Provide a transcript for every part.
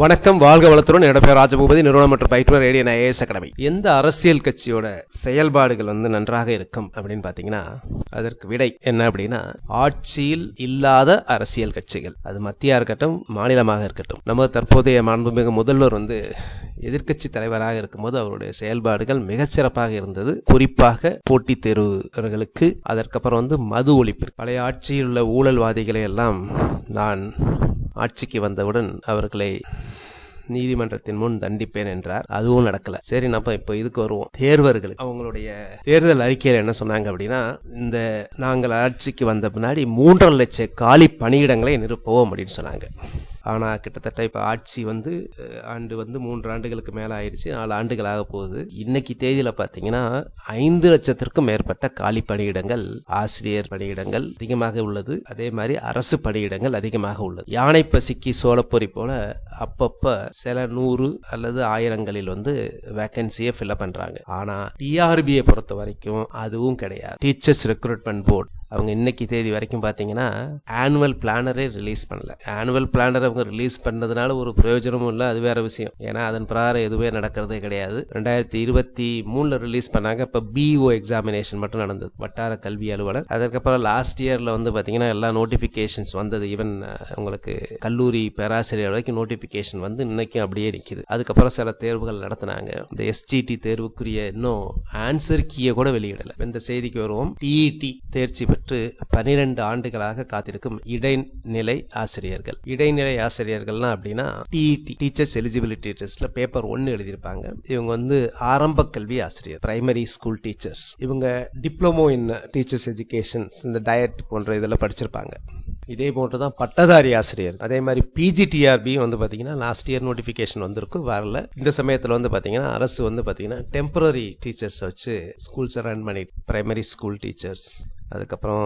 வணக்கம் வாழ்க வளத்துடன். என்னோட பேர் ராஜபூபதி. நிறுவனம் மற்றும் பயிற்றுவர் ரேடியோ ஐஏஎஸ் அகாடமி. எந்த அரசியல் கட்சியோட செயல்பாடுகள் வந்து நன்றாக இருக்கும் அப்படின்னு பாத்தீங்கன்னா அதற்கு விடை என்ன அப்படின்னா ஆட்சியில் இல்லாத அரசியல் கட்சிகள். அது மத்தியா இருக்கட்டும் மாநிலமாக இருக்கட்டும். நமது தற்போதைய மாண்புமிகு முதல்வர் வந்து எதிர்க்கட்சி தலைவராக இருக்கும்போது அவருடைய செயல்பாடுகள் மிகச்சிறப்பாக இருந்தது. குறிப்பாக போட்டித் தேர்வுகளுக்கு அதற்கப்புறம் வந்து மது ஒழிப்பு. பழைய ஆட்சியில் உள்ள ஊழல்வாதிகளை எல்லாம் நான் ஆட்சிக்கு வந்தவுடன் அவர்களை நீதிமன்றத்தின் முன் தண்டிப்பேன் என்றார். அதுவும் நடக்கல. சரி நம்ம இப்போ இதுக்கு வருவோம். தேர்வர்கள் அவங்களுடைய தேர்தல் அறிக்கையில் என்ன சொன்னாங்க அப்படின்னா இந்த நாங்கள் ஆட்சிக்கு வந்த பின்னாடி மூன்றரை லட்சம் காலி பணியிடங்களை நிரப்புவோம் அப்படின்னு சொன்னாங்க. ஆனால் கிட்டத்தட்ட இப்போ ஆட்சி வந்து ஆண்டு வந்து மூன்று ஆண்டுகளுக்கு மேலே ஆயிடுச்சு நாலு ஆண்டுகள் ஆக போகுது. இன்னைக்கு தேதியில் பார்த்தீங்கன்னா ஐந்து லட்சத்திற்கும் மேற்பட்ட காலி பணியிடங்கள் ஆசிரியர் பணியிடங்கள் அதிகமாக உள்ளது. அதே மாதிரி அரசு பணியிடங்கள் அதிகமாக உள்ளது. யானை பசிக்கு சோழப்பொறி போல அப்பப்ப சில நூறு அல்லது ஆயிரங்களில் வந்து வேக்கன்சியை ஃபில்அப் பண்ணுறாங்க ஆனால் டிஆர்பியை பொறுத்த வரைக்கும் அதுவும் கிடையாது. டீச்சர்ஸ் ரெக்ரூட்மெண்ட் போர்டு அவங்க இன்னைக்கு தேதி வரைக்கும் பார்த்தீங்கன்னா ஆனுவல் பிளானரே ரிலீஸ் பண்ணல. ஆனுவல் பிளானர் அவங்க ரிலீஸ் பண்ணதுனால ஒரு பிரயோஜனமும் இல்லை அது வேற விஷயம். ஏன்னா அதன் பிரகாரம் எதுவே நடக்கிறதே கிடையாது. ரெண்டாயிரத்தி இருபத்தி மூணுல ரிலீஸ் பண்ணாங்க. இப்போ பிஓ எக்ஸாமினேஷன் மட்டும் நடந்தது. வட்டார கல்வி அலுவலர். அதுக்கப்புறம் லாஸ்ட் இயர்ல வந்து பார்த்தீங்கன்னா எல்லா நோட்டிஃபிகேஷன்ஸ் வந்தது. ஈவன் உங்களுக்கு கல்லூரி பேராசிரியர் வரைக்கும் நோட்டிஃபிகேஷன் வந்து இன்னைக்கும் அப்படியே நிற்கிது அதுக்கப்புறம் சில தேர்வுகள் நடத்தினாங்க. இந்த எஸ்டிடி தேர்வுக்குரிய இன்னும் ஆன்சர் கீயை கூட வெளியிடலை. இந்த செய்திக்கு வருவோம். டிஇடி தேர்ச்சி பெற்று பனிரெண்டு ஆண்டுகளாக காத்திருக்கும் இடைநிலை ஆசிரியர்கள். இடைநிலை ஆசிரியர்கள்னா அப்படின்னா டிஇடி டீச்சர்ஸ் எலிஜிபிலிட்டி டெஸ்ட்ல பேப்பர் ஒன்னு எழுதியிருப்பாங்க. இவங்க வந்து ஆரம்ப கல்வி ஆசிரியர் பிரைமரி ஸ்கூல் டீச்சர்ஸ் இவங்க டிப்ளமோ இன் டீச்சர்ஸ் எஜுகேஷன் இந்த டயட் போன்ற இதெல்லாம் படிச்சிருப்பாங்க. இதே போன்று தான் பட்டதாரி ஆசிரியர். அதே மாதிரி பிஜிடிஆர்பி வந்து பார்த்தீங்கன்னா லாஸ்ட் இயர் நோட்டிஃபிகேஷன் வந்திருக்கும் வரல. இந்த சமயத்தில் வந்து பார்த்தீங்கன்னா அரசு வந்து பார்த்தீங்கன்னா டெம்பரரி டீச்சர்ஸ் வச்சு ஸ்கூல்ஸை ரன் பண்ணி பிரைமரி ஸ்கூல் டீச்சர்ஸ் அதுக்கப்புறம்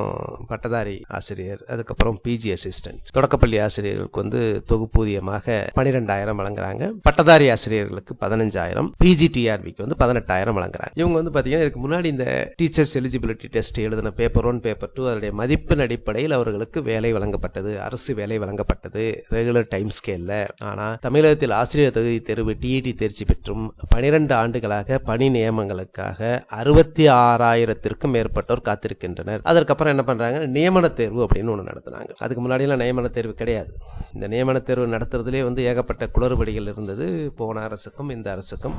பட்டதாரி ஆசிரியர் அதுக்கப்புறம் பிஜி அசிஸ்டன்ட் தொடக்கப்பள்ளி ஆசிரியர்களுக்கு வந்து தொகுப்பூதியமாக பனிரெண்டாயிரம் வழங்குறாங்க. பட்டதாரி ஆசிரியர்களுக்கு பதினஞ்சாயிரம் பிஜிடிஆர்பிக்கு வந்து பதினெட்டாயிரம் வழங்குறாங்க. இவங்க வந்து பார்த்தீங்கன்னா இதுக்கு முன்னாடி இந்த டீச்சர்ஸ் எலிஜிபிலிட்டி டெஸ்ட் எழுதின பேப்பர் ஒன் பேப்பர் டூ அதனுடைய மதிப்பின் அடிப்படையில் அவர்களுக்கு வேலை வழங்கப்பட்டது. அரசு வேலை வழங்கப்பட்டது. ரெகுலர் டைம் ஸ்கேல்ல ஆனா தமிழகத்தில் ஆசிரியர் தகுதி தேர்வு டிஇடி தேர்ச்சி பெற்றும் பனிரெண்டு ஆண்டுகளாக பணி நியமனங்களுக்காக அறுபத்தி ஆறாயிரத்திற்கும் மேற்பட்டோர் காத்திருக்கின்றனர். அதற்கப்புறம் என்ன பண்ணுறாங்க நியமன தேர்வு அப்படின்னு ஒன்று நடத்துனாங்க. அதுக்கு முன்னாடியெல்லாம் நியமன தேர்வு கிடையாது. இந்த நியமன தேர்வு நடத்துறதுலேயே வந்து ஏகப்பட்ட குளறுபடிகள் இருந்தது போன அரசுக்கும் இந்த அரசுக்கும்.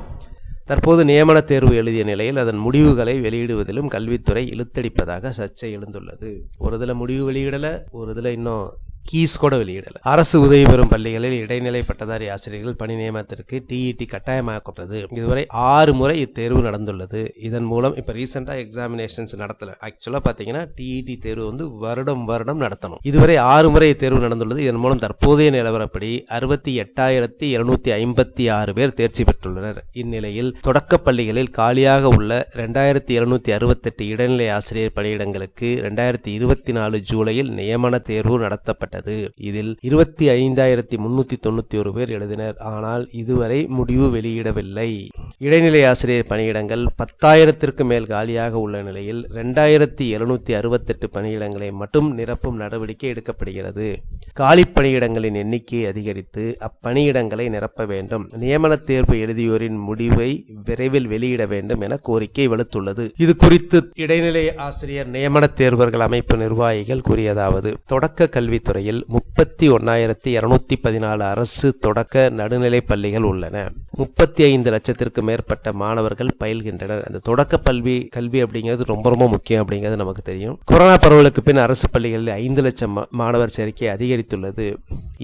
தற்போது நியமன தேர்வு எழுதிய நிலையில் அதன் முடிவுகளை வெளியிடுவதிலும் கல்வித்துறை இழுத்தடிப்பதாக சர்ச்சை எழுந்துள்ளது. ஒரு இதில் முடிவு வெளியிடல ஒரு இதில் இன்னும் கீஸ் கூட வெளியிடல. அரசு உதவி பெறும் பள்ளிகளில் இடைநிலை பட்டதாரி ஆசிரியர்கள் பணி நியமனத்திற்கு டிஇடி கட்டாயமாக்கப்பட்டது இதுவரை ஆறு முறை இத்தேர்வு நடந்துள்ளது. இதன் மூலம் இப்போ ரீசெண்டாக எக்ஸாமினேஷன்ஸ் நடத்தல. ஆக்சுவலாக பார்த்தீங்கன்னா டிஇடி தேர்வு வந்து வருடம் வருடம் நடத்தணும். இதுவரை ஆறு முறை இத்தேர்வு நடந்துள்ளது. இதன் மூலம் தற்போதைய நிலவரப்படி அறுபத்தி எட்டாயிரத்தி இருநூத்தி ஐம்பத்தி ஆறு பேர் தேர்ச்சி பெற்றுள்ளனர். இந்நிலையில் தொடக்க பள்ளிகளில் காலியாக உள்ள ரெண்டாயிரத்தி இருநூத்தி அறுபத்தெட்டு இடைநிலை ஆசிரியர் பணியிடங்களுக்கு ரெண்டாயிரத்தி இருபத்தி நாலு ஜூலையில் நியமன தேர்வு நடத்தப்பட்ட வெளியிடப்பட்டது இதில் இருபத்தி ஐந்தாயிரத்தி முன்னூத்தி தொண்ணூத்தி ஒரு பேர் எழுதினர். ஆனால் இதுவரை முடிவு வெளியிடவில்லை. இடைநிலை ஆசிரியர் பணியிடங்கள் பத்தாயிரத்திற்கு மேல் காலியாக உள்ள நிலையில் இரண்டாயிரத்தி எழுநூத்தி அறுபத்தெட்டு பணியிடங்களை மட்டும் நிரப்பும் நடவடிக்கை எடுக்கப்படுகிறது. காலி பணியிடங்களின் எண்ணிக்கை அதிகரித்து அப்பணியிடங்களை நிரப்ப வேண்டும். நியமன தேர்வு எழுதியோரின் முடிவை விரைவில் வெளியிட வேண்டும் என கோரிக்கை வலுத்துள்ளது. இது குறித்து இடைநிலை ஆசிரியர் நியமன தேர்வர்கள் அமைப்பு நிர்வாகிகள் கூறியதாவது தொடக்க கல்வித்துறையில் முப்பத்தி ஒன்னாயிரத்தி இருநூத்தி பதினாலு அரசு தொடக்க நடுநிலை பள்ளிகள் உள்ளன. முப்பத்தி ஐந்து லட்சத்திற்கு மேற்பட்ட மாணவர்கள் பயில்கின்றனர். அந்த தொடக்க பல்வி கல்வி அப்படிங்கிறது ரொம்ப ரொம்ப முக்கியம் அப்படிங்கிறது நமக்கு தெரியும். கொரோனா பரவலுக்கு பின் அரசு பள்ளிகளில் ஐந்து லட்சம் மாணவர் சேர்க்கை அதிகரித்துள்ளது.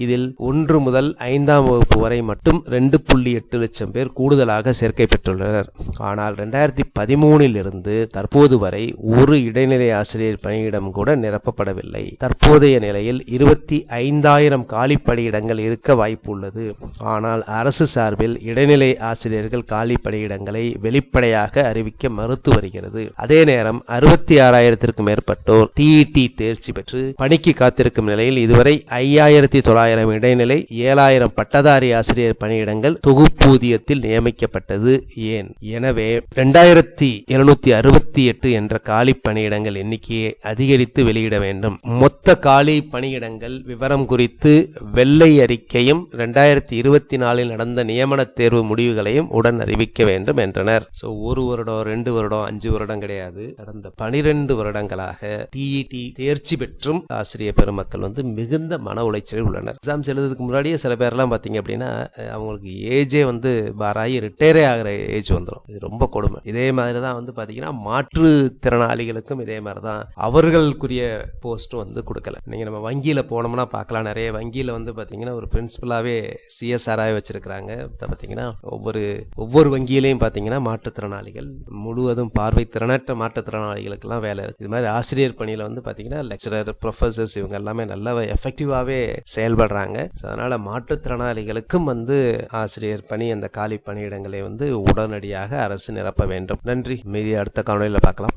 இதில் ஒன்று முதல் ஐந்தாம் வகுப்பு வரை மட்டும் ரெண்டு புள்ளி எட்டு லட்சம் பேர் கூடுதலாக சேர்க்கை பெற்றுள்ளனர். ஆனால் ரெண்டாயிரத்தி பதிமூனில் இருந்து தற்போது வரை ஒரு இடைநிலை ஆசிரியர் பணியிடம் கூட நிரப்பப்படவில்லை. தற்போதைய நிலையில் இருபத்தி ஐந்தாயிரம் காலி பணியிடங்கள் இருக்க வாய்ப்பு உள்ளது ஆனால் அரசு சார்பில் இடைநிலை ஆசிரியர்கள் காலி பணியிடங்களை வெளிப்படையாக அறிவிக்க மறுத்து வருகிறது. அதே நேரம் அறுபத்தி ஆறாயிரத்திற்கும் மேற்பட்டோர் டிஇடி தேர்ச்சி பெற்று பணிக்கு காத்திருக்கும் நிலையில் இதுவரை ஐயாயிரத்தி தொள்ளாயிரத்தி ஓராயிரம் இடைநிலை ஏழாயிரம் பட்டதாரி ஆசிரியர் பணியிடங்கள் தொகுப்பூதியத்தில் நியமிக்கப்பட்டது ஏன்? எனவே இரண்டாயிரத்தி இருநூத்தி அறுபத்தி எட்டு என்ற காலி பணியிடங்கள் எண்ணிக்கையை அதிகரித்து வெளியிட வேண்டும். மொத்த காலி பணியிடங்கள் விவரம் குறித்து வெள்ளை அறிக்கையும் இரண்டாயிரத்தி இருபத்தி நாலில் நடந்த நியமன தேர்வு முடிவுகளையும் உடன் அறிவிக்க வேண்டும் என்றனர். சோ ஒரு வருடம் ரெண்டு வருடம் அஞ்சு வருடம் கிடையாது. கடந்த பனிரெண்டு வருடங்களாக டிஇடி தேர்ச்சி பெற்றும் ஆசிரியர் பெருமக்கள் வந்து மிகுந்த மன உளைச்சலில் உள்ளனர். எக்ஸாம்ஸ் எழுதுறதுக்கு முன்னாடியே சில பேர்லாம் பார்த்தீங்க அப்படின்னா அவங்களுக்கு ஏஜே வந்து பாராகி ரிட்டையரே ஆகிற ஏஜ் வந்துடும் இது ரொம்ப கொடுமை. இதே மாதிரி தான் வந்து பார்த்தீங்கன்னா மாற்றுத்திறனாளிகளுக்கும் இதே மாதிரி தான் அவர்களுக்குரிய போஸ்ட்டும் வந்து கொடுக்கல. நீங்கள் நம்ம வங்கியில் போனோம்னா பார்க்கலாம் நிறைய வங்கியில் வந்து பார்த்தீங்கன்னா ஒரு பிரின்சிபலாகவே சிஎஸ்ஆராக வச்சுருக்கிறாங்க. பார்த்தீங்கன்னா ஒவ்வொரு ஒவ்வொரு வங்கியிலையும் பார்த்தீங்கன்னா மாற்றுத்திறனாளிகள் முழுவதும் பார்வை திறனற்ற மாற்றுத்திறனாளிகளுக்கெல்லாம் வேலை இருக்குது இது மாதிரி ஆசிரியர் பணியில் வந்து பார்த்தீங்கன்னா லெக்சரர் ப்ரொஃபசர்ஸ் இவங்க எல்லாமே நல்லா எஃபெக்டிவாகவே செயல்படுறாங்க அதனால மாற்றுத்திறனாளிகளுக்கும் வந்து ஆசிரியர் பணி அந்த காலி பணியிடங்களை வந்து உடனடியாக அரசு நிரப்ப வேண்டும். நன்றி. மீதி அடுத்த காணொலியில் பார்க்கலாம்.